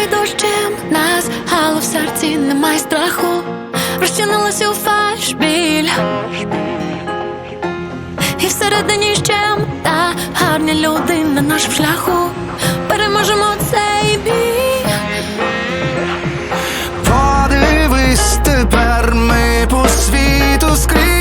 Хай дощем нас, але в серці немає страху, розчинилась у фальш біль І всередині ще та гарні люди на нашому шляху. Переможемо цей біль Подивись тепер ми по світу скрізь.